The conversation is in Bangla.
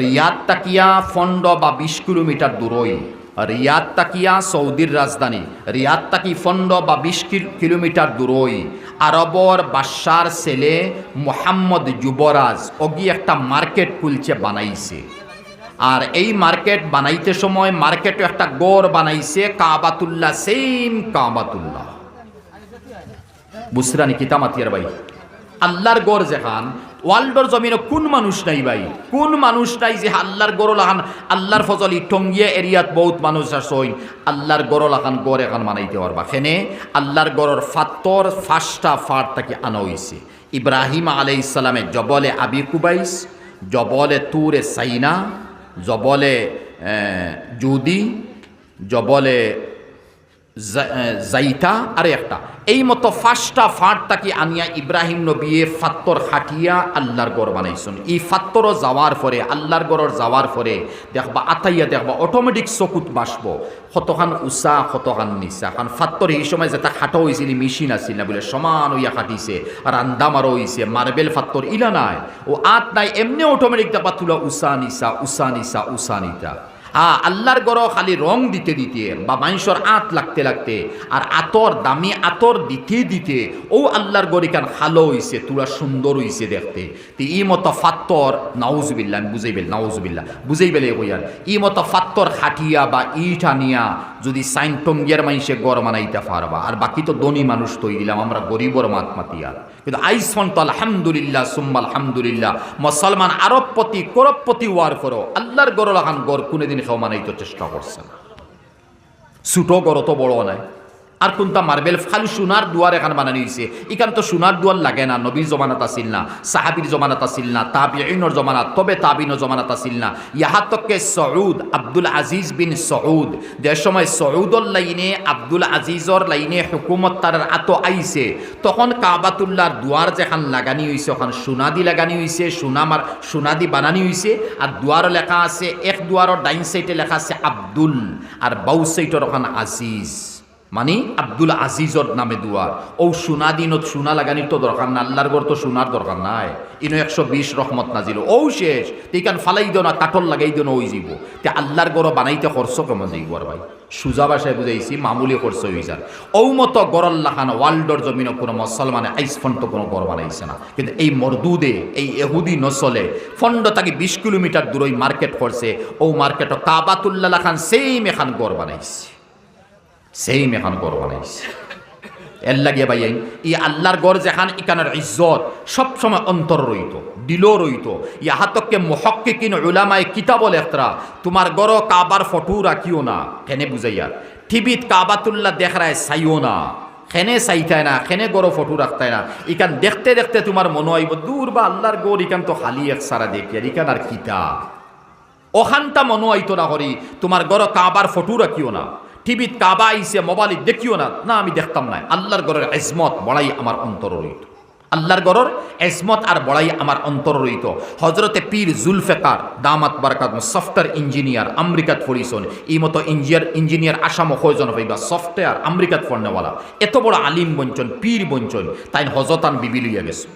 রিয়াদ তাকিয়া ফন্ড বা বিশ কিলোমিটার দূরই। রিয়াদ তাকিয়া সৌদির রাজধানী। রিয়াদ তাকি ফন্ড বা বিশ কিলোমিটার দূরই। আরবর বাদশার ছেলে মোহাম্মদ যুবরাজ অগি একটা মার্কেট খুলছে, বানাইছে। আর এই মার্কেট বানাইতে সময় মার্কেটে একটা গড় বানাইছে, কাবাতুল্লাহ, সেম কাবাতুল্লাহ। বুসরানি কিতামাতিয়ার ভাই, আল্লাহর গড় যেখান ওয়ার্ল্ডর জমিনে কোন মানুষ নাই ভাই? কোন মানুষ নাই যে আল্লাহর গড় লাগান আল্লাহর ফজল ইটঙ্গিয়া এরিয়াত বহুত মানুষ আসই আল্লাহর গড় লাগান গড় এখন বানাইতে পারবা। সেনে আল্লাহর গড়র ফাত্তর ফার্স্টা ফাট তাকে আনা হয়েছে ইব্রাহিম আলাই ইসলামে জবলে আবি কুবাইস জবলে তুরে সাইনা, জবলে জুদি জবলে জাইতা আর একটা। এই মতো ফার্স্টটা ফাট তাকে আনিয়া ইব্রাহিম নবিয়ে ফাত্তর হাটিয়া আল্লাহর গড় বানাইছেন। এই ফাত্তরও যাওয়ার পরে, আল্লাহর গড়র যাওয়ার পরে, দেখবা আতাইয়া দেখবা অটোমেটিক চকুত বাসব কতখান উষা কতখান নিচা। কারণ ফাত্তর এই সময় যেটা খাটো হয়েছিল মেশিন আছিল না, বলে সমান হইয়া আর আন্দা মারো হইছে মার্বেল ফাত্তর ইলা নাই। ও আত নাই, এমনি অটোমেটিক দেখবা তুলা উষা নিচা উষা নিচা উষা নিতা আ, আল্লাহর গড় খালি রং দিতে দিতে বা মানুষের আঁত লাগতে লাগতে আর আতর, দামি আতর দিতে দিতে ও আল্লাহর গড়িকান খালো হইছে, তুরা সুন্দর হইছে দেখতে। তো ই মতো ফাত্তর নাউজবিল্লা আমি বুঝাইবেল নাউজবিল্লা বুঝাইবেলে কইয়ার ই মতো ফাত্তর খাটিয়া বা ইট আনিয়া যদি সাইন টঙ্গিয়ার মানুষে গড় মানাইতে পারবা, আর বাকি তো ধনী মানুষ তৈরি দিলাম আমরা গরিবর মাত মাতিয়া কিন্তু আইসমান তো আলহামদুলিল্লাহ, সুম্মা আলহামদুলিল্লাহ, মুসলমান আরবপতি, করবপতি ওয়ার করো, আল্লাহর গড় লাগান গড় কোনোদিন সমানাইতে মানাইতে চেষ্টা করছে না। ছোটো গড় তো বড় নাই। আর কোনটা মার্বেল? খালি সোনার দুয়ার এখান বানানি হয়েছে ইখান তো সোনার দুয়ার লাগে না, নবীর জমানাত আসিল না, সাহাবির জমানাত আসিল না তাবিনের জমানাত, তবে তাবিনের জমানাত আসিল না। ইহাতকে সৌদ আব্দুল আজিজ বিন সৌদ যে সময় সৌদর লাইনে, আব্দুল আজিজর লাইনে হুকুমত তার আত আইছে, তখন কাবাতুল্লাহর দুয়ার যেখান লাগানি হয়েছে ওখান সোনাদি লাগানি হয়েছে সোনামার সোনাদি বানানি হয়েছে আর দুয়ার লেখা আছে, এক দুয়ারের ডাইন সাইডে লেখা আছে আব্দুল, আর বাউ সাইডের ওখান আজিজ। মানে আব্দুল আজিজর নামে দুয়ার ও সোনা দিনত সোনা লাগানির তো দরকার না আল্লাহর গড় তো সোনার দরকার নাই। ইনো একশো বিশ রহমত নাজিল। ও শেষ তেইকান ফালাই দিও না কাটল লাগাই দিও না ওই যাব। তে আল্লাহর গড় বানাইতে খরচ কমে যাইব আর ভাই। সুজা ভাষায় বুঝাইছি মামুলি খরচ হয়ে যার ও মতো গড়ল্লা খান ওয়ার্ল্ডর জমিন কোনো মুসলমানে আইস ফন্ড কোনো গড় বানাইছে না। কিন্তু এই মরদুদে এই এহুদি নসলে ফন্ড তাকে বিশ কিলোমিটার দূরই মার্কেট করছে ও মার্কেটও কাবাতুল্লাহ খান সেম এখান গড় বানাইছে। সেই মেখান গড় বানাইছে এর লাগিয়ে ভাই ই আল্লাহর গড় যেখান ইকানের ইজ্জত সবসময় অন্তর রইত দিল রইত। ইহাতকে মহক্কে কিন উলামায় কিতাব লেখরা তোমার গড় কাবার ফটো রাখিও না কেনে বুঝাইয়া। টিভিত কাবাতুল্লাহ দেখায় চাইও না, খেনে চাইতায় না, খেনে গড় ফটো রাখতায় না। ইকান দেখতে দেখতে তোমার মনে হইব দূর বা আল্লাহর গড় ইকান তো খালি এক সারা দেখি আর ইকান আর কিতা ওখানটা মনো আইতো না হরি, তোমার গড় কাবার ফটো রাখিও না। টিভিত কাবা আইসে মোবাইল দেখিও না। না, আমি দেখতাম না আল্লাহর গড়ের এজমত বড়াই আমার অন্তর রইত আল্লাহর গড়র এজমত আর বড়াই আমার অন্তর রইত হজরতে পীর জুলফেকার, দামাত বারকাত সফটওয়্যার ইঞ্জিনিয়ার, আমেরিকাত পড়িছন এই মতো ইঞ্জিনিয়ার ইঞ্জিনিয়ার আসাম হয়জন হইবা সফটওয়্যার, আমেরিকাত পড়নেওয়ালা এত বড় আলিম বঞ্চন, পীর বঞ্চন, তাই হজতান বিবি লইয়া গেছে।